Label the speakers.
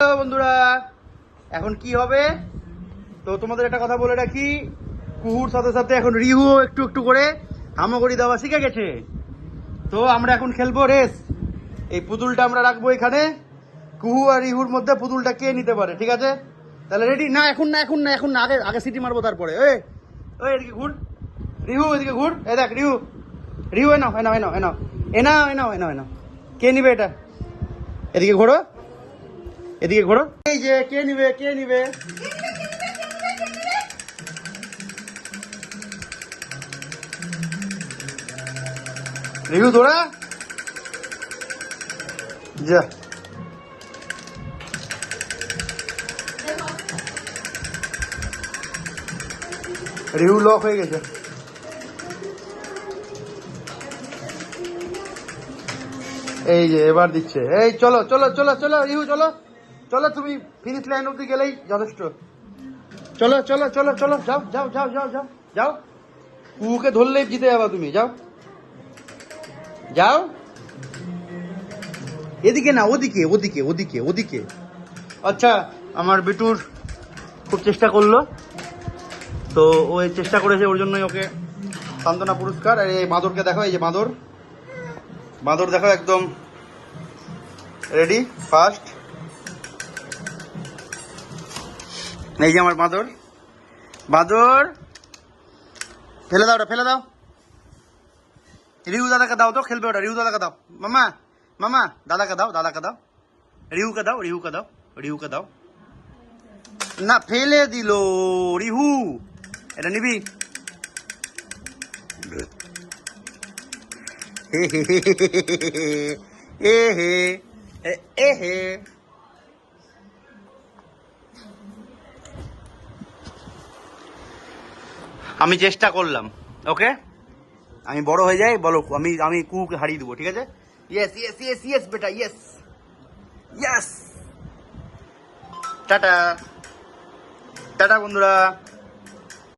Speaker 1: বন্ধুরা। এখন কি হবে? তো তোমাদের একটা কথা বলে রাখি। কুহুর সাথে সাথে এখন রিহু একটু একটু করে হামাগুড়ি দেওয়া শিখে গেছে। তো আমরা এখন খেলব রেস। এই পুতুলটা আমরা রাখব এখানে। কুহু আর রিহুর মধ্যে পুতুলটা কে নিতে পারে, ঠিক আছে? তাহলে রেডি না, এখন না এখন না এখন না, আগে আগে সিটি মারবো তারপরে। ওই ওই এদিকে ঘুর। রিহু, এদিকে ঘুর। এ দেখ, রিহু। রিহু এনাও এনাও এনাও এনাও এনাও এনাও এনাও এনাও কে নিবে এটা? এদিকে ঘোরো। এদিকে ঘোরো। এই যে, কে নিবে কে নিবে? রিহু তোরা যা। রিহু লক হয়ে গেছে। এই যে, এবার দিচ্ছে। এই, চলো চলো চলো চলো রিহু চলো। চলো তুমি ফিনিশ লাইন অব্দি গেলেই যথেষ্ট। চলো চলো চলো চলো, যাও যাও যাও যাও যাও যাও। কুকে ধরলেই জিতে যাবা তুমি, যাও। যাও। এদিকে না, ওদিকে ওদিকে ওদিকে ওদিকে। আচ্ছা আমার বিটুর খুব চেষ্টা করল। তো ও চেষ্টা করেছে ওর জন্যই ওকে সান্ত্বনা পুরস্কার। আর এই বাঁদরকে দেখো, এই যে বাঁদর। বাঁদর দেখো, একদম রেডি ফার্স্ট এই যে আমার বাঁদর বাঁদর ফেলে দাও ওটা ফেলে দাও রিউ দাদাকে দাও তো খেলবে ওটা রিউ দাদাকে দাও মামা মামা দাদাকে দাও দাদাকে দাও রিহুকে দাও রিহুকে দাও রিহুকে দাও না ফেলে দিল রিহু এটা নিবি হে হে এ এ হে আমি চেষ্টা করলাম, ওকে? আমি বড় হয়ে যাই, বলো, আমি আমি কুকে হারিয়ে দেবো, ঠিক আছে? ইয়েস ইয়েস ইয়েস ইয়েস বেটা ইয়েস ইয়েস টাটা। টাটা, বন্ধুরা।